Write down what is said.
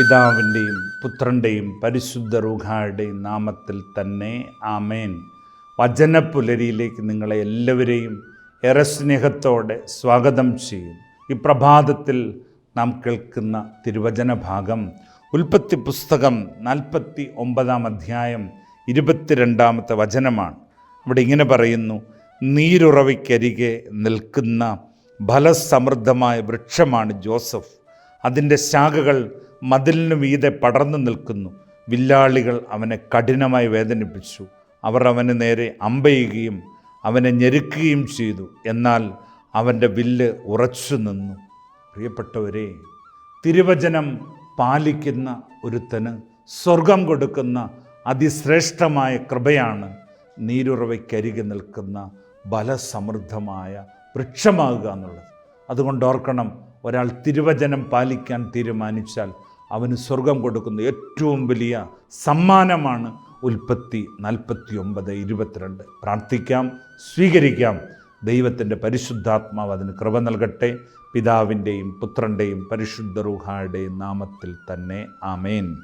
പിതാവിന്റെയും പുത്രന്റെയും പരിശുദ്ധ റൂഹായുടെയും നാമത്തിൽ തന്നെ ആമേൻ. വചനപ്പുലരിയിലേക്ക് നിങ്ങളെ എല്ലാവരെയും ഏറെ സ്നേഹത്തോടെ സ്വാഗതം ചെയ്യും. ഈ പ്രഭാതത്തിൽ നാം കേൾക്കുന്ന തിരുവചന ഭാഗം ഉൽപ്പത്തി പുസ്തകം നാൽപ്പത്തി ഒമ്പതാം അധ്യായം ഇരുപത്തിരണ്ടാമത്തെ വചനമാണ്. അവിടെ ഇങ്ങനെ പറയുന്നു നീരുറവയ്ക്കരികെ നിൽക്കുന്ന ഫലസമൃദ്ധമായ വൃക്ഷമാണ് ജോസഫ്. അതിന്റെ ശാഖകൾ മതിലിനു മീതെ പടർന്നു നിൽക്കുന്നു. വില്ലാളികൾ അവനെ കഠിനമായി വേദനിപ്പിച്ചു. അവർ അവന് നേരെ അമ്പയുകയും അവനെ ഞെരുക്കുകയും ചെയ്തു. എന്നാൽ അവന്റെ വില്ല് ഉറച്ചു നിന്നു. പ്രിയപ്പെട്ടവരെ തിരുവചനം പാലിക്കുന്ന ഒരുത്തന് സ്വർഗം കൊടുക്കുന്ന അതിശ്രേഷ്ഠമായ കൃപയാണ് നീരുറവയ്ക്കരികെ നിൽക്കുന്ന ബലസമൃദ്ധമായ വൃക്ഷമാകുക എന്നുള്ളത്. അതുകൊണ്ട് ഓർക്കണം ഒരാൾ തിരുവചനം പാലിക്കാൻ തീരുമാനിച്ചാൽ അവന് സ്വർഗം കൊടുക്കുന്ന ഏറ്റവും വലിയ സമ്മാനമാണ് ഉൽപ്പത്തി നാൽപ്പത്തി ഒമ്പത് ഇരുപത്തിരണ്ട്. പ്രാർത്ഥിക്കാം സ്വീകരിക്കാം. ദൈവത്തിന്റെ പരിശുദ്ധാത്മാവ് അതിന് കൃപ നൽകട്ടെ. പിതാവിന്റെയും പുത്രന്റെയും പരിശുദ്ധ റൂഹായുടെയും നാമത്തിൽ തന്നെ. ആമേൻ.